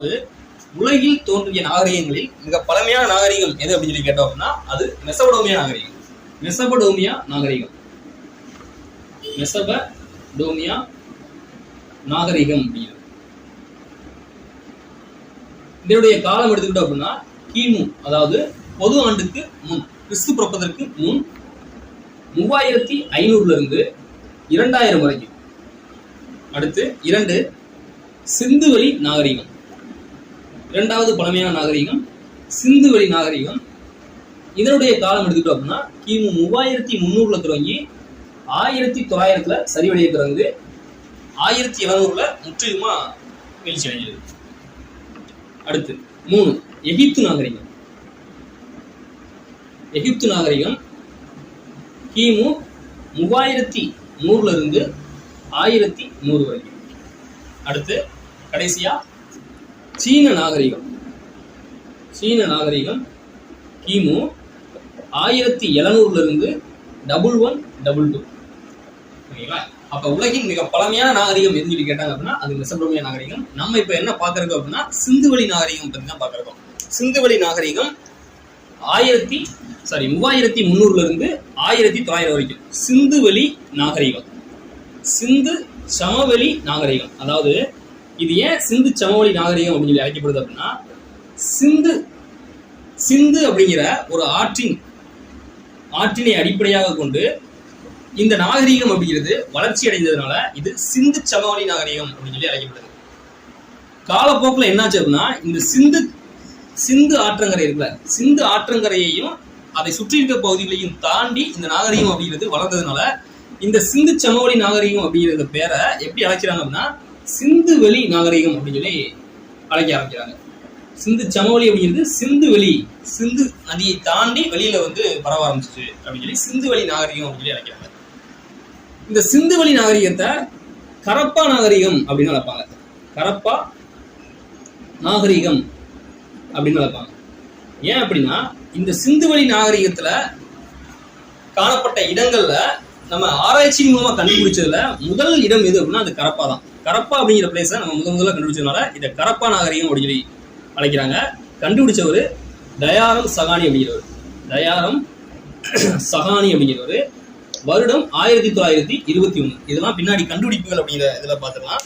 அதாவது உலகில் தோன்றிய நாகரிகங்களில் மிக பழமையான நாகரிகம் எது அப்படின்னு சொல்லி கேட்டோம் அப்படின்னா அது மெசபடோமியா நாகரிகம். மெசபடோமியா நாகரிகம். மெசபடோமியா நாகரிகம் அப்படின்னு இதனுடைய காலம் எடுத்துக்கிட்டோம் அப்படின்னா கிமு அதாவது பொது ஆண்டுக்கு முன் கிறிஸ்து பிறப்பதற்கு முன் மூவாயிரத்தி ஐநூறுல இருந்து இரண்டாயிரம் வரைக்கும். அடுத்து இரண்டு சிந்துவெளி நாகரிகம். இரண்டாவது பழமையான நாகரிகம் சிந்துவெளி நாகரிகம். இதனுடைய காலம் எடுத்துக்கிட்டோம் அப்படின்னா கிமு மூவாயிரத்தி முந்நூறுல தொடங்கி ஆயிரத்தி தொள்ளாயிரத்துல சரிவடைய பிறகு ஆயிரத்தி எழுநூறுல முற்றிலுமா வீழ்ச்சி அடைஞ்சது. அடுத்து மூணு எகிப்து நாகரிகம். எகிப்து நாகரிகம் கிமு மூவாயிரத்தி நூறுல இருந்து ஆயிரத்தி நூறு வரைக்கும். அடுத்து கடைசியா சீன நாகரிகம். சீன நாகரிகம் கிமு ஆயிரத்தி எழுநூறுலேருந்து டபுள் ஒன் டபுள் டூ ஓகேங்களா? அப்போ உலகின் மிக பழமையான நாகரிகம் எதுன்னு சொல்லி கேட்டாங்க அப்படின்னா அது மெசபடோமியா நாகரிகம். நம்ம இப்போ என்ன பார்க்குறோம் அப்படின்னா சிந்துவெளி நாகரிகம் பற்றி தான் பார்க்குறோம் சிந்துவெளி நாகரிகம் ஆயிரத்தி சாரி மூவாயிரத்தி முந்நூறுலேருந்து ஆயிரத்தி தொள்ளாயிரம் வரைக்கும். சிந்துவெளி நாகரிகம். சிந்து சமவெளி நாகரிகம். அதாவது இது ஏன் சிந்து சமவெளி நாகரிகம் அப்படின்னு சொல்லி அழைக்கப்படுது அப்படின்னா சிந்து சிந்து அப்படிங்கிற ஒரு ஆற்றின் ஆற்றினை அடிப்படையாக கொண்டு இந்த நாகரிகம் அப்படிங்கிறது வளர்ச்சி அடைந்ததுனால இது சிந்து சமவெளி நாகரிகம் அப்படின்னு சொல்லி அழைக்கப்படுது. காலப்போக்கில் என்னாச்சு அப்படின்னா இந்த சிந்து சிந்து ஆற்றங்கரை இருக்குல்ல சிந்து ஆற்றங்கரையையும் அதை சுற்றி இருக்க பகுதிகளையும் தாண்டி இந்த நாகரிகம் அப்படிங்கிறது வளர்ந்ததுனால இந்த சிந்து சமவெளி நாகரிகம் அப்படிங்கிறத பேரை எப்படி அழைக்கிறாங்க அப்படின்னா சிந்து வெளி நாகரிகம் அப்படின்னு சொல்லி அழைக்க ஆரம்பிக்கிறாங்க. சிந்து சமவெளி அப்படிங்கிறது சிந்து வெளி சிந்து நதியை தாண்டி வெளியில வந்து பரவ ஆரம்பிச்சிச்சு அப்படின்னு சொல்லி சிந்து வெளி நாகரிகம் அப்படின்னு சொல்லி அழைக்கிறாங்க. இந்த சிந்து வெளி நாகரிகத்தை கரப்பா நாகரிகம் அப்படின்னு அழைப்பாங்க. கரப்பா நாகரிகம் அப்படின்னு அழைப்பாங்க. ஏன் அப்படின்னா இந்த சிந்து வழி நாகரிகத்துல காணப்பட்ட இடங்கள்ல நம்ம ஆராய்ச்சி மூலமா கண்டுபிடிச்சதுல முதல் இடம் எது அப்படின்னா அது கரப்பா தான் கரப்பா அப்படிங்கிற பிளேஸை நம்ம முதல் முதல்ல கண்டுபிடிச்சதுனால இதை கரப்பா நாகரிகம் அப்படின்னு சொல்லி அழைக்கிறாங்க. கண்டுபிடிச்சவர் தயாரம் சகானி அப்படிங்கிறவர். தயாரம் சகானி அப்படிங்கிறவர். வருடம் ஆயிரத்தி தொள்ளாயிரத்தி இருபத்தி ஒன்று இதெல்லாம் பின்னாடி கண்டுபிடிப்புகள் அப்படிங்கிற இதுல பார்த்துக்கலாம்